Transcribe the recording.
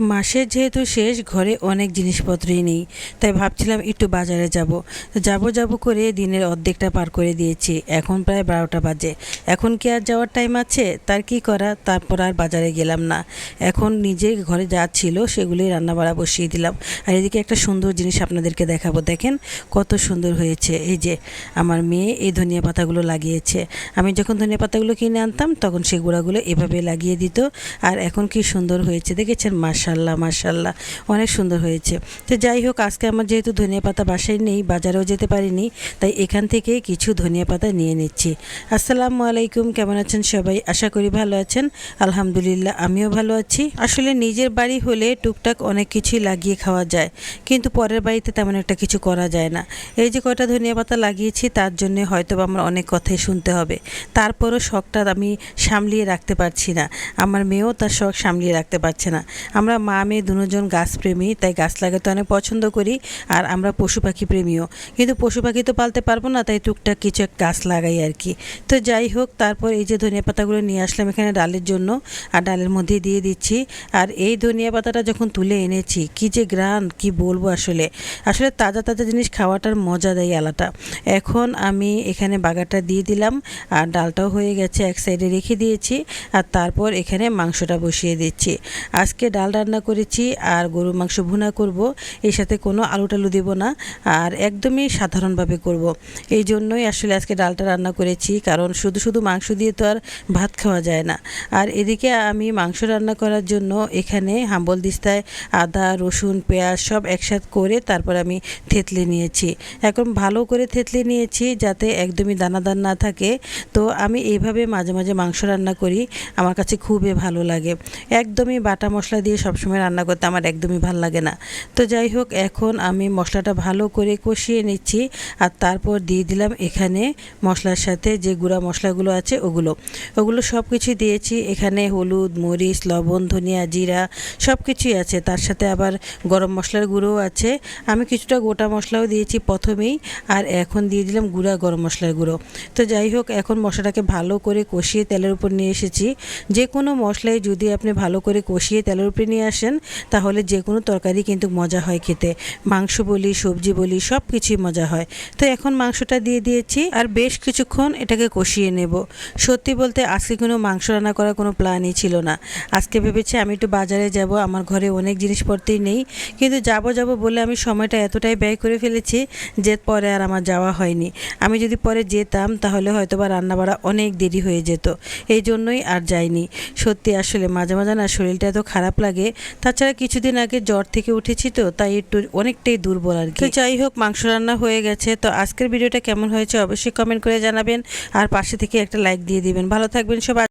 মাসের যেহেতু শেষ, ঘরে অনেক জিনিসপত্রই নেই। তাই ভাবছিলাম একটু বাজারে যাব। যাব যাব করে দিনের অর্ধেকটা পার করে দিয়েছি। এখন প্রায় বারোটা বাজে। এখন কি আর যাওয়ার টাইম আছে? তার কি করা? তারপর আর বাজারে গেলাম না। এখন নিজের ঘরে যা ছিল সেগুলোই রান্নাবাড়া বসিয়ে দিলাম। আর এদিকে একটা সুন্দর জিনিস আপনাদেরকে দেখাবো। দেখেন কত সুন্দর হয়েছে। এই যে আমার মেয়ে এই ধনিয়া পাতাগুলো লাগিয়েছে। আমি যখন ধনিয়া পাতাগুলো কিনে আনতাম, তখন সেই গুঁড়াগুলো এভাবে লাগিয়ে দিত। আর এখন কি সুন্দর হয়েছে। দেখেছেন? মাশাল্লাহ মাশাল্লাহ। অনেক সুন্দর হয়েছে। তো যাই হোক, আজকে আমার যেহেতু ধনিয়া পাতা বাসায় নেই, বাজারেও যেতে পারিনি, তাই এখান থেকে কিছু ধনিয়া পাতা নিয়ে নিচ্ছি। আসসালামু আলাইকুম, কেমন আছেন সবাই? আশা করি ভালো আছেন। আলহামদুলিল্লাহ, আমিও ভালো আছি। আসলে নিজের বাড়ি হলে টুকটাক অনেক কিছুই লাগিয়ে খাওয়া যায়, কিন্তু পরের বাড়িতে তেমন একটা কিছু করা যায় না। এই যে কয়টা ধনিয়া পাতা লাগিয়েছি, তার জন্য হয়তো আমার অনেক কথাই শুনতে হবে। তারপরও শখটা আমি সামলিয়ে রাখতে পারছি না। আমার মেয়েও তার শখ সামলিয়ে রাখতে পারছে না। আমরা মা মেয়ে দুজন গাছপ্রেমী তাই গাছ লাগাতে অনেক পছন্দ করি, আর আমরা পশু পাখি প্রেমীও। কিন্তু পশু পাখি তো পালতে পারব না, তাই টুকটাক কিছু এক গাছ লাগাই আর কি। তো যাই হোক, তারপর এই যে ধনিয়া পাতাগুলো নিয়ে আসলাম এখানে ডালের জন্য, আর ডালের মধ্যে দিয়ে দিচ্ছি। আর এই ধনিয়া পাতাটা যখন তুলে এনেছি, কি যে গ্রান, কি বলব আসলে। আসলে তাজা তাজা জিনিস খাওয়াটার মজা দেয় আলাটা এখন আমি এখানে বাগারটা দিয়ে দিলাম, আর ডালটাও হয়ে গেছে, এক সাইডে রেখে দিয়েছি, আর তারপর এখানে মাংসটা বসিয়ে দিচ্ছি। আজকে ডাল রান্না করেছি আর গরুর মাংস ভুনা করব। এর সাথে কোনো আলু টালু দেবো না আর একদমই সাধারণভাবে করব। এই জন্যই আসলে আজকে ডালটা রান্না করেছি, কারণ শুধু শুধু মাংস দিয়ে তো আর ভাত খাওয়া যায় না। আর এদিকে আমি মাংস রান্না করার জন্য এখানে হাম্বল দিস্তায় আদা, রসুন, পেঁয়াজ সব একসাথ করে তারপর আমি থেতলে নিয়েছি। এখন ভালো করে থেতলে নিয়েছি যাতে একদমই দানাদার না থাকে। তো আমি এইভাবে মাঝে মাঝে মাংস রান্না করি, আমার কাছে খুবই ভালো লাগে। একদমই বাটা মশলা দিয়ে সবসময় রান্না করতে আমার একদমই ভালো লাগে না। তো যাই হোক, এখন আমি মশলাটা ভালো করে কষিয়ে নিচ্ছি আর তারপর দিয়ে দিলাম এখানে মশলার সাথে যে গুঁড়া মশলাগুলো আছে ওগুলো। ওগুলো সব কিছু দিয়েছি, এখানে হলুদ, মরিচ, লবণ, ধনিয়া, জিরা সব কিছুই আছে। তার সাথে আবার গরম মশলার গুঁড়োও আছে। আমি কিছুটা গোটা মশলাও দিয়েছি প্রথমেই আর এখন দিয়ে দিলাম গুঁড়া গরম মশলার গুঁড়ো। তো যাই হোক, এখন মশলাটাকে ভালো করে কষিয়ে তেলের উপর নিয়ে এসেছি। যে কোনো মশলাই যদি আপনি ভালো করে কষিয়ে তেলের উপরে নিয়ে আসেন, তাহলে যে কোনো তরকারি কিন্তু মজা হয় খেতে। মাংস বলি, সবজি বলি সব কিছুই মজা হয়। তো এখন মাংসটা দিয়ে দিয়েছি আর বেশ কিছুক্ষণ এটাকে কষিয়ে নেব। সত্যি বলতে আজকে কোনো মাংস রান্না করার কোনো প্ল্যানই ছিল না। আজকে ভেবেছি আমি একটু বাজারে যাব, আমার ঘরে অনেক জিনিসপত্রই নেই। কিন্তু যাব যাব বলে আমি সময়টা এতটাই ব্যয় করে ফেলেছি যে পরে আর আমার যাওয়া হয়নি। আমি যদি পরে যেতাম, তাহলে হয়তো বা রান্না বাড়া অনেক দেরি হয়ে যেত। এই জন্যই আর যাইনি। সত্যি আসলে মাঝে মাঝে না শরীরটা এত খারাপ লাগে তাছাড়া কিছুদিন আগে জ্বর থেকে উঠেছি তো, তাই একটু অনেকটাই দুর্বল আর কি। যাই হোক, মাংস রান্না হয়ে গেছে। তো আজকের ভিডিওটা কেমন হয়েছে অবশ্যই কমেন্ট করে জানাবেন। আর পাশে থেকে একটা লাইক দিয়ে দিবেন। ভালো থাকবেন সবাই।